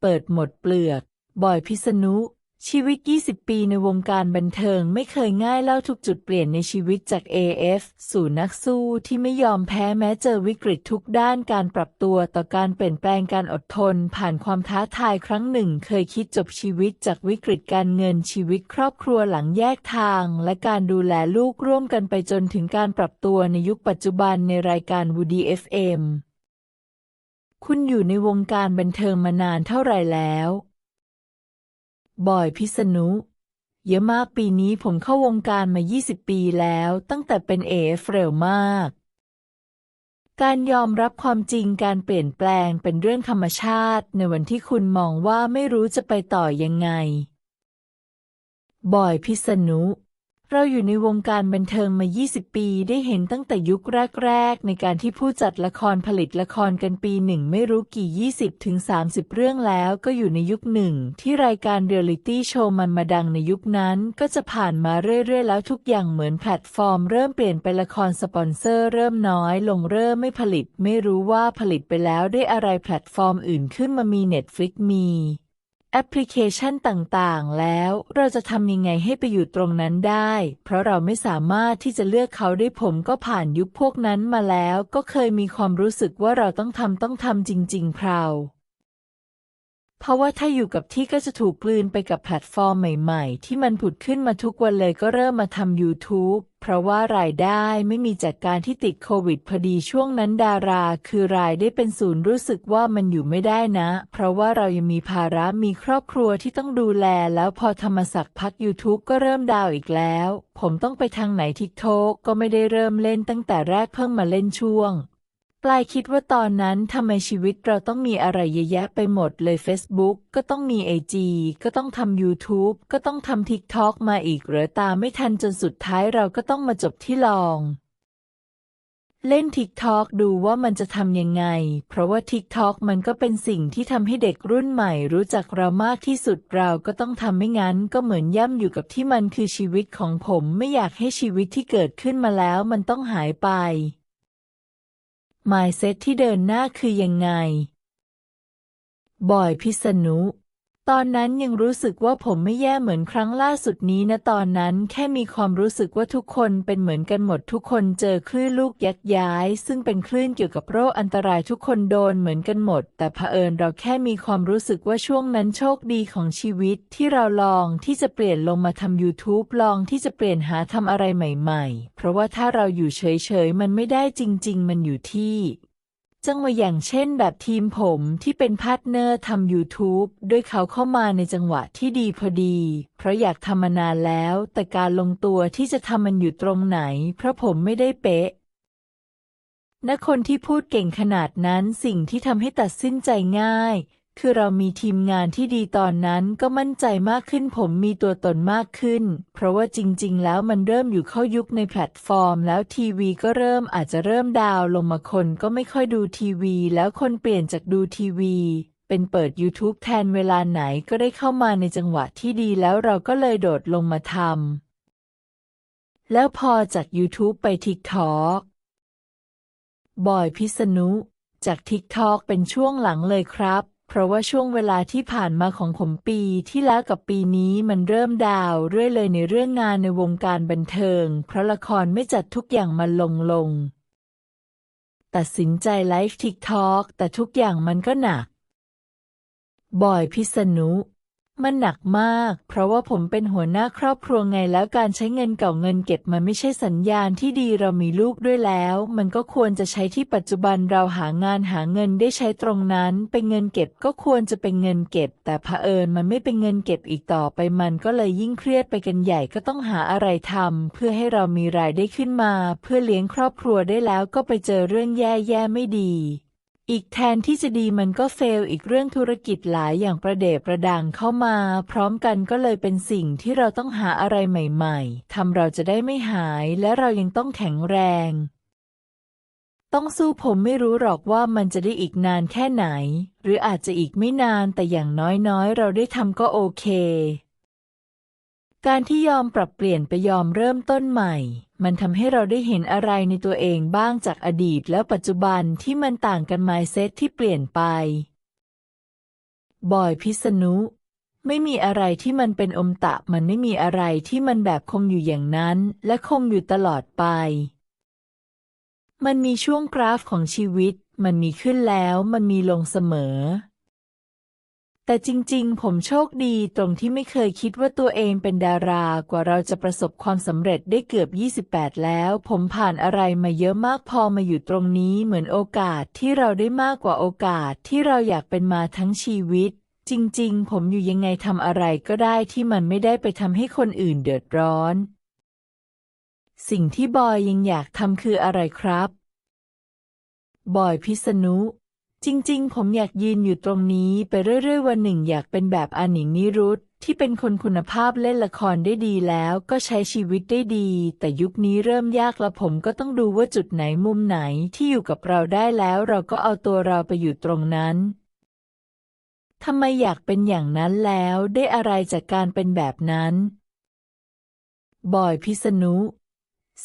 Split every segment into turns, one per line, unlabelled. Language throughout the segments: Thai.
เปิดหมดเปลือก บอยพิษณุ ชีวิต 20 ปีในวงการบันเทิงไม่เคยง่ายเล่าทุกจุดเปลี่ยนในชีวิตจาก AF สู่นักสู้ที่ไม่ยอมแพ้แม้เจอวิกฤตทุกด้านการปรับตัวต่อการเปลี่ยนแปลงการอดทน ผ่านความท้าทายครั้งหนึ่ง เคยคิดจบชีวิตจากวิกฤตการเงินชีวิตครอบครัวหลังแยกทาง และการดูแลลูกร่วมกันไปจนถึงการปรับตัวในยุคปัจจุบันในรายการ Woody FM คุณอยู่ในวงการบันเทิงมานานเท่าไรแล้ว บอยพิษณุ เยอะมากปีนี้ผมเข้าวงการมา 20 ปีแล้วตั้งแต่เป็นเอฟเร็วมาก การยอมรับความจริงการเปลี่ยนแปลงเป็นเรื่องธรรมชาติ ในวันที่คุณมองว่าไม่รู้จะไปต่อยังไง บอยพิษณุ เราอยู่ในวงการบันเทิงมา 20 ปี ได้เห็นตั้งแต่ยุคแรก ๆ ในการที่ผู้จัดละครผลิตละครกันปีหนึ่งไม่รู้กี่ 20 ถึง 30 เรื่องแล้วก็อยู่ในยุคหนึ่ง ที่รายการเรียลลิตี้โชว์มันมาดังในยุคนั้น ก็จะผ่านมาเรื่อย ๆ แล้วทุกอย่างเหมือนแพลตฟอร์ม เริ่มเปลี่ยนไปละครสปอนเซอร์ เริ่มน้อยลงเริ่มไม่ผลิต ไม่รู้ว่าผลิตไปแล้วได้อะไรแพลตฟอร์มอื่นขึ้นมามี Netflix มี แอปพลิเคชันต่างๆ แล้วเราจะทำยังไงให้ไปอยู่ตรงนั้นได้ เพราะเราไม่สามารถที่จะเลือกเขาได้ผมก็ผ่านยุคพวกนั้นมาแล้ว ก็เคยมีความรู้สึกว่าเราต้องทำต้องทำจริงๆเพรา เพราะว่าถ้าอยู่กับที่ก็จะถูกกลืนไปกับแพลตฟอร์มใหม่ ๆ ที่มันผุดขึ้นมาทุกวันเลยก็เริ่มมาทำ YouTube เพราะว่ารายได้ไม่มีจากการที่ติดโควิดพอดีช่วงนั้นดารา คือรายได้เป็นศูนย์รู้สึกว่ามันอยู่ไม่ได้นะ เพราะว่าเรายังมีภาระมีครอบครัวที่ต้องดูแล แล้วพอธรรมศักดิ์พัก YouTube ก็เริ่มดาวอีกแล้ว ผมต้องไปทางไหนทิกโทกก็ไม่ได้เริ่มเล่นตั้งแต่แรกเพิ่งมาเล่นช่วง ปลายคิดว่าตอนนั้นทำไมชีวิตเราต้องมีอะไรเยอะแยะไปหมดเลย Facebook ก็ต้องมี IG ก็ต้องทำ YouTube ก็ต้องทำ TikTok มาอีกเหรือตามไม่ทันจนสุดท้ายเราก็ต้องมาจบที่ลอง เล่น TikTok ดูว่ามันจะทำยังไง เพราะว่า TikTok มันก็เป็นสิ่งที่ทำให้เด็กรุ่นใหม่รู้จักเรามากที่สุดเราก็ต้องทำไม่งั้น ก็เหมือนย่ำอยู่กับที่มันคือชีวิตของผมไม่อยากให้ชีวิตที่เกิดขึ้นมาแล้วมันต้องหายไป ไมซ์ที่เดินหน้าคือยังไง บอยพิษณุ ตอนนั้นยังรู้สึกว่าผมไม่แย่เหมือนครั้งล่าสุดนี้นะตอนนั้นแค่มีความรู้สึกว่าทุกคนเป็นเหมือนกันหมดทุกคนเจอคลื่นลูกยักย้าย ซึ่งเป็นคลื่นเกี่ยวกับโรคอันตรายทุกคนโดนเหมือนกันหมด แต่เผอิญเราแค่มีความรู้สึกว่าช่วงนั้นโชคดีของชีวิตที่เราลองที่จะเปลี่ยนลงมาทำ YouTube ลองที่จะเปลี่ยนหาทำอะไรใหม่ ๆ เพราะว่าถ้าเราอยู่เฉยๆมันไม่ได้จริง ๆ มันอยู่ที่ จังหวะอย่างเช่นแบบทีมผมที่เป็นพาร์ทเนอร์ทำ YouTube ด้วยเขาเข้ามาในจังหวะที่ดีพอดี เพราะอยากทำมานานแล้ว แต่การลงตัวที่จะทำมันอยู่ตรงไหน เพราะผมไม่ได้เป๊ะนะคนที่พูดเก่งขนาดนั้นสิ่งที่ทำให้ตัดสินใจง่าย คือเรามีทีมงานที่ดีตอนนั้นก็มั่นใจมากขึ้นผมมีตัวตนมากขึ้น เพราะว่าจริง ๆ แล้วมันเริ่มอยู่เข้ายุคในแพลตฟอร์ม แล้วทีวีก็เริ่มอาจจะเริ่มดาวลงมาคนก็ไม่ค่อยดูทีวี แล้วคนเปลี่ยนจากดูทีวี เป็นเปิด YouTube แทนเวลาไหนก็ได้เข้ามาในจังหวะที่ดีแล้วเราก็เลยโดดลงมาทำแล้วพอจาก YouTube ไป TikTok บอยพิษณุจาก TikTok เป็นช่วงหลังเลยครับ เพราะว่าช่วงเวลาที่ผ่านมาของผมปีที่แล้วกับปีนี้มันเริ่มดาวเรื่อยเลยในเรื่องงานในวงการบันเทิง เพราะละครไม่จัดทุกอย่างมาลงลง ตัดสินใจไลฟ์ทิกทอกแต่ทุกอย่างมันก็หนัก บอยพิษณุ มันหนักมาก เพราะว่าผมเป็นหัวหน้าครอบครัวไงแล้วการใช้เงินเก่าเงินเก็บมันไม่ใช่สัญญาณที่ดีเรามีลูกด้วยแล้ว มันก็ควรจะใช้ที่ปัจจุบันเราหางานหาเงินได้ใช้ตรงนั้น เป็นเงินเก็บก็ควรจะเป็นเงินเก็บ แต่เผอิญมันไม่เป็นเงินเก็บอีกต่อไปมันก็เลยยิ่งเครียดไปกันใหญ่ก็ต้องหาอะไรทำเพื่อให้เรามีรายได้ขึ้นมา เพื่อเลี้ยงครอบครัวได้แล้วก็ไปเจอเรื่องแย่ๆไม่ดี อีกแทนที่จะดีมันก็เฟลอีกเรื่องธุรกิจหลายอย่างประเดประดังเข้ามา พร้อมกันก็เลยเป็นสิ่งที่เราต้องหาอะไรใหม่ๆทำเราจะได้ไม่หายและเรายังต้องแข็งแรง ต้องสู้ผมไม่รู้หรอกว่ามันจะได้อีกนานแค่ไหน หรืออาจจะอีกไม่นานแต่อย่างน้อยๆ เราได้ทำก็โอเค การที่ยอมปรับเปลี่ยนไปยอมเริ่มต้นใหม่ มันทำให้เราได้เห็นอะไรในตัวเองบ้างจากอดีตแล้วปัจจุบันที่มันต่างกัน mindset ที่เปลี่ยนไปบอยพิษณุ ไม่มีอะไรที่มันเป็นอมตะ มันไม่มีอะไรที่มันแบบคงอยู่อย่างนั้น และคงอยู่ตลอดไป มันมีช่วงกราฟของชีวิต มันมีขึ้นแล้ว มันมีลงเสมอ แต่จริงๆ ผมโชคดีตรงที่ไม่เคยคิดว่าตัวเองเป็นดารากว่าเราจะประสบความสำเร็จได้เกือบ 28 แล้ว ผมผ่านอะไรมาเยอะมากพอมาอยู่ตรงนี้เหมือนโอกาสที่เราได้มากกว่าโอกาสที่เราอยากเป็นมาทั้งชีวิต จริงๆ ผมอยู่ยังไงทำอะไรก็ได้ที่มันไม่ได้ไปทำให้คนอื่นเดือดร้อน สิ่งที่บอยยังอยากทำคืออะไรครับ บอยพิษณุ จริง ๆ ผมอยากยืนอยู่ตรงนี้ไปเรื่อย ๆ วันหนึ่งอยากเป็นแบบอาหนิงนิรุตที่เป็นคนคุณภาพเล่นละครได้ดีแล้วก็ใช้ชีวิตได้ดี แต่ยุคนี้เริ่มยากแล้วผมก็ต้องดูว่าจุดไหนมุมไหนที่อยู่กับเราได้แล้วเราก็เอาตัวเราไปอยู่ตรงนั้นทำไมอยากเป็นอย่างนั้นแล้วได้อะไรจากการเป็นแบบนั้น บอยพิษณุ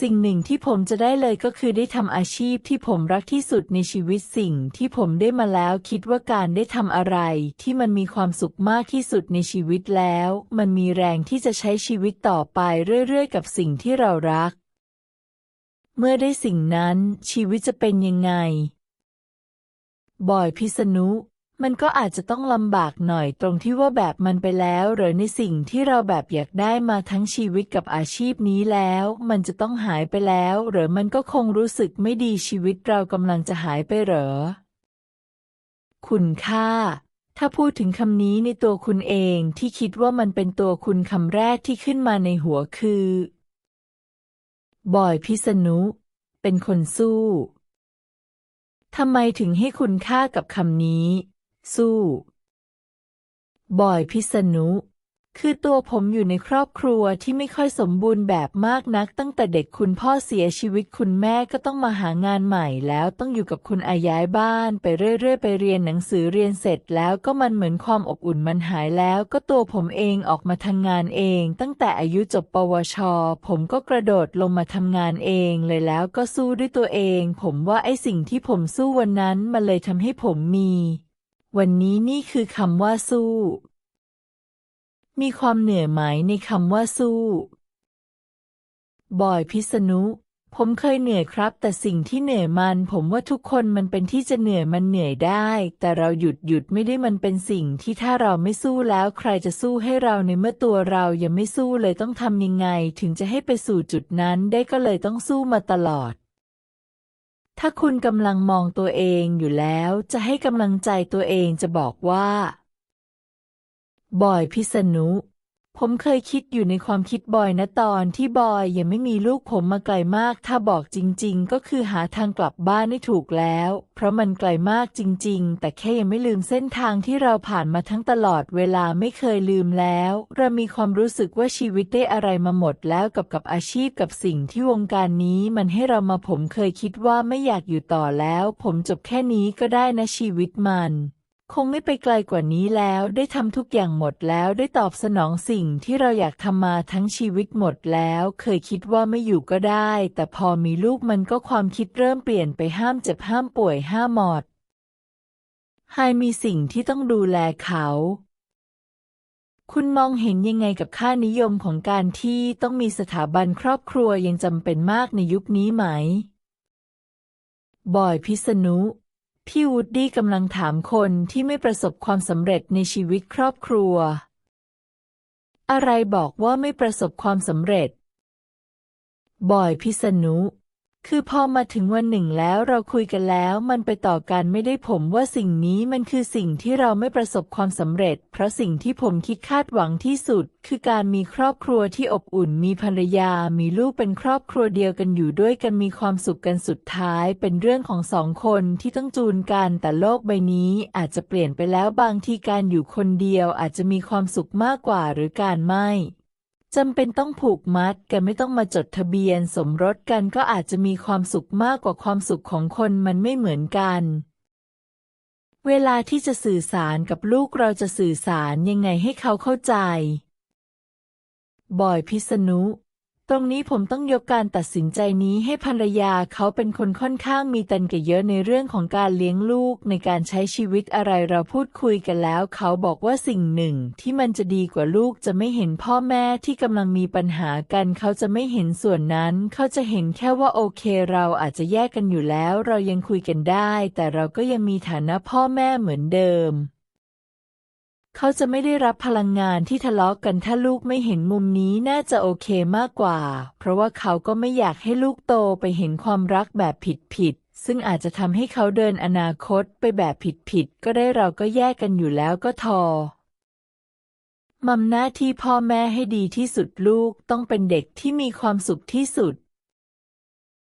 สิ่งหนึ่งที่ผมจะได้เลยก็คือได้ทำอาชีพที่ผมรักที่สุดในชีวิตสิ่งที่ผมได้มาแล้วคิดว่าการได้ทำอะไรที่มันมีความสุขมากที่สุดในชีวิตแล้ว มันมีแรงที่จะใช้ชีวิตต่อไปเรื่อยๆ กับสิ่งที่เรารัก เมื่อได้สิ่งนั้นชีวิตจะเป็นยังไง บอยพิษณุ มันก็อาจจะต้องลำบากหน่อยตรงที่ว่าแบบมันไปแล้วหรือในสิ่งที่เราแบบอยากได้มาทั้งชีวิตกับอาชีพนี้แล้ว มันจะต้องหายไปแล้ว หรือมันก็คงรู้สึกไม่ดีชีวิตเรากำลังจะหายไปเหรอ คุณค่า ถ้าพูดถึงคำนี้ในตัวคุณเองที่คิดว่ามันเป็นตัวคุณคำแรกที่ขึ้นมาในหัวคือ บอยพิษณุ เป็นคนสู้ทำไมถึงให้คุณค่ากับคำนี้ สู้ บอยพิษณุ คือตัวผมอยู่ในครอบครัวที่ไม่ค่อยสมบูรณ์แบบมากนัก ตั้งแต่เด็กคุณพ่อเสียชีวิตคุณแม่ก็ต้องมาหางานใหม่แล้วต้องอยู่กับคุณอาย้ายบ้าน ไปเรื่อยๆ ไปเรียนหนังสือเรียนเสร็จแล้วก็มันเหมือนความอบอุ่นมันหายแล้ว ก็ตัวผมเองออกมาทำงานเอง ตั้งแต่อายุจบปวช ผมก็กระโดดลงมาทำงานเองเลยแล้วก็สู้ด้วยตัวเอง ผมว่าไอ้สิ่งที่ผมสู้วันนั้นมันเลยทำให้ผมมี วันนี้นี่คือคำว่าสู้ มีความเหนื่อยไหมในคำว่าสู้ บอยพิษณุ ผมเคยเหนื่อยครับ แต่สิ่งที่เหนื่อยมัน ผมว่าทุกคนมันเป็นที่จะเหนื่อยมันเหนื่อยได้ แต่เราหยุดหยุดไม่ได้มันเป็นสิ่งที่ถ้าเราไม่สู้แล้วใครจะสู้ให้เราในเมื่อตัวเรายังไม่สู้เลยต้องทำยังไง ถึงจะให้ไปสู่จุดนั้นได้ก็เลยต้องสู้มาตลอด ถ้าคุณกำลังมองตัวเองอยู่แล้วจะให้กำลังใจตัวเองจะบอกว่า บอยพิษณุ ผมเคยคิดอยู่ในความคิดบอยนะตอนที่บอยยังไม่มีลูกผมมาไกลมาก ถ้าบอกจริง ๆ ก็คือหาทางกลับบ้านได้ถูกแล้ว เพราะมันไกลมากจริง ๆ แต่แค่ยังไม่ลืมเส้นทางที่เราผ่านมาทั้งตลอดเวลาไม่เคยลืมแล้ว เรามีความรู้สึกว่าชีวิตได้อะไรมาหมดแล้วกับกับอาชีพกับสิ่งที่วงการนี้มันให้เรามาผมเคยคิดว่าไม่อยากอยู่ต่อแล้ว ผมจบแค่นี้ก็ได้นะชีวิตมัน คงไม่ไปไกลกว่านี้แล้วได้ทำทุกอย่างหมดแล้วได้ตอบสนองสิ่งที่เราอยากทำมาทั้งชีวิตหมดแล้ว เคยคิดว่าไม่อยู่ก็ได้ แต่พอมีลูกมันก็ความคิดเริ่มเปลี่ยนไปห้ามเจ็บห้ามป่วยห้ามหมดไฮมีสิ่งที่ต้องดูแลเขา คุณมองเห็นยังไงกับค่านิยมของการที่ต้องมีสถาบันครอบครัวยังจำเป็นมากในยุคนี้ไหม บอยพิษณุ พี่วูดดี้กำลังถามคนที่ไม่ประสบความสำเร็จในชีวิตครอบครัว อะไรบอกว่าไม่ประสบความสำเร็จ บอยพิษณุ คือพอมาถึงวันหนึ่งแล้วเราคุยกันแล้ว มันไปต่อกันไม่ได้ผมว่าสิ่งนี้มันคือสิ่งที่เราไม่ประสบความสำเร็จ เพราะสิ่งที่ผมคิดคาดหวังที่สุด คือการมีครอบครัวที่อบอุ่น มีภรรยา มีลูกเป็นครอบครัวเดียวกันอยู่ด้วยกันมีความสุขกันสุดท้าย เป็นเรื่องของสองคนที่ต้องจูนกัน แต่โลกใบนี้อาจจะเปลี่ยนไปแล้วบางทีการอยู่คนเดียวอาจจะมีความสุขมากกว่าหรือการไม่ จำเป็นต้องผูกมัดกันไม่ต้องมาจดทะเบียนสมรสกันก็อาจจะมีความสุขมากกว่าความสุขของคนมันไม่เหมือนกัน เวลาที่จะสื่อสารกับลูกเราจะสื่อสารยังไงให้เขาเข้าใจ บอยพิษณุ รงนี้ผมต้องยกการตัดสินใจนี้ให้ภรรยาเขาเป็นคนค่อนข้างมีตันกเยอะในเรื่องของการเลี้ยงลูกในการใช้ชีวิตอะไรเราพูดคุยกันแล้ว เขาบอกว่าสิ่งหนึ่งที่มันจะดีกว่าลูกจะไม่เห็นพ่อแม่ที่กำลังมีปัญหากันเขาจะไม่เห็นส่วนนั้น เขาจะเห็นแค่ว่าโอเค เราอาจจะแยกกันอยู่แล้ว เรายังคุยกันได้ แต่เราก็ยังมีฐานะพ่อแม่เหมือนเดิม เขาจะไม่ได้รับพลังงานที่ทะเลาะกันถ้าลูกไม่เห็นมุมนี้น่าจะโอเคมากกว่า เพราะว่าเขาก็ไม่อยากให้ลูกโตไปเห็นความรักแบบผิดๆซึ่งอาจจะทำให้เขาเดินอนาคตไปแบบผิดๆก็ได้เราก็แยกกันอยู่แล้วก็ทอมัมหน้าที่พ่อแม่ให้ดีที่สุดลูกต้องเป็นเด็กที่มีความสุขที่สุด